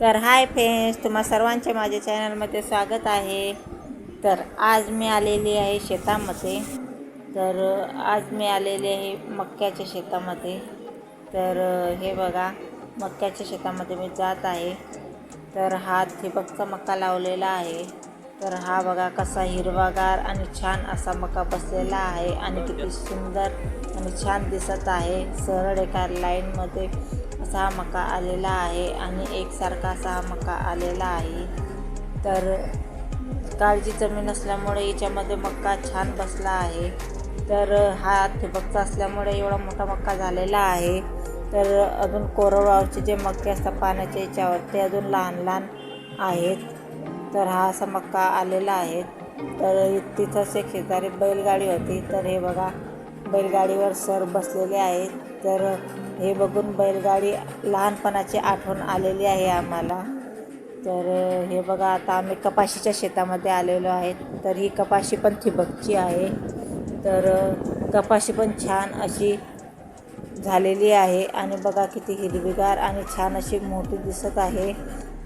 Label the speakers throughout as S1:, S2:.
S1: तर hi friends तुम्हा सर्वांचे माझ्या चॅनलमध्ये स्वागत आहे. तर आज मी आलेली आहे शेतामध्ये. तर आज मी आलेली आहे मक्याच्या शेतामध्ये. तर हे बघा मक्याच्या शेतामध्ये मी जात आहे. तर हा ठिबकचा मका लावलेला आहे. तर हा बघा कसा हिरवागार आणि छान असा मका बसलेला आहे आणि किती सुंदर आणि छान दिसत आहे. सरळ एका लाईनमध्ये असा मका आलेला आहे आणि एकसारखा असा मका आलेला आहे. तर काळजी जमीन असल्यामुळे याच्यामध्ये मक्का छान बसला आहे. तर हा ठिबकचा असल्यामुळे एवढा मोठा मक्का झालेला आहे. तर अजून कोरडवाळूचे जे मक्के असतात पाण्याच्या याच्यावर ते अजून लहान लहान आहेत. तर हा असा मक्का आलेला आहे. तर तिथंच एक शेजारी बैलगाडी होती. तर हे बघा बैलगाडीवर सर बसलेले आहेत. तर हे बघून बैलगाडी लहानपणाची आठवण आलेली आहे आम्हाला. तर हे बघा आता आम्ही कपाशीच्या शेतामध्ये आलेलो आहेत. तर ही कपाशी पण ठिबकची आहे. तर कपाशी पण छान अशी झालेली आहे. आणि बघा किती हिरवीगार आणि छान अशी मोठी दिसत आहे.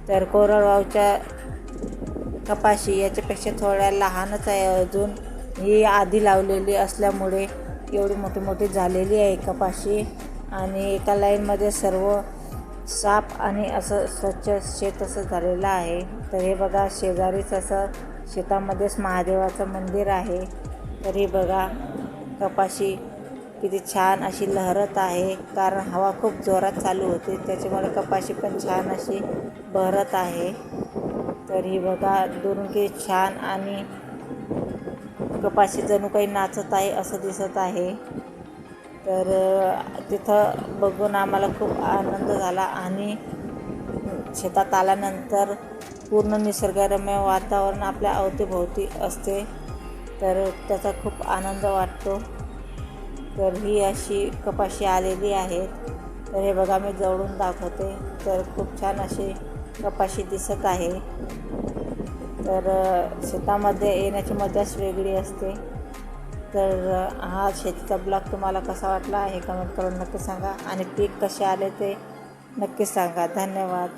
S1: तर कोरडवाऊच्या कपाशी याच्यापेक्षा थोड्या लहानच आहे अजून. ही आधी लावलेली असल्यामुळे एवढी मोठी मोठी झालेली आहे कपाशी आणि एका लाईनमध्ये सर्व साफ आणि असं स्वच्छ शेत असं झालेलं आहे. तर हे बघा शेजारीच असं शेतामध्येच महादेवाचं मंदिर आहे. तर हे बघा कपाशी किती छान अशी लहरत आहे. कारण हवा खूप जोरात चालू होती. त्याच्यामुळे कपाशी पण छान अशी बहरत आहे. तर ही बघा दुरून किती छान आणि कपाशी जणू काही नाचत आहे असं दिसत आहे. तर तिथं बघून आम्हाला खूप आनंद झाला आणि शेतात आल्यानंतर पूर्ण निसर्गरम्य वातावरण आपल्या अवतीभोवती असते. तर त्याचा खूप आनंद वाटतो. तर ही अशी कपाशी आलेली आहे. तर हे बघा मी जवळून दाखवते. तर खूप छान अशी कपाशी दिसत आहे. तर शेतामध्ये येण्याची मजाच वेगळी असते. तर हा शेतीचा ब्लॉग तुम्हाला कसा वाटला हे कमेंट करून नक्की सांगा. आणि पीक कसे आले ते नक्की सांगा. धन्यवाद.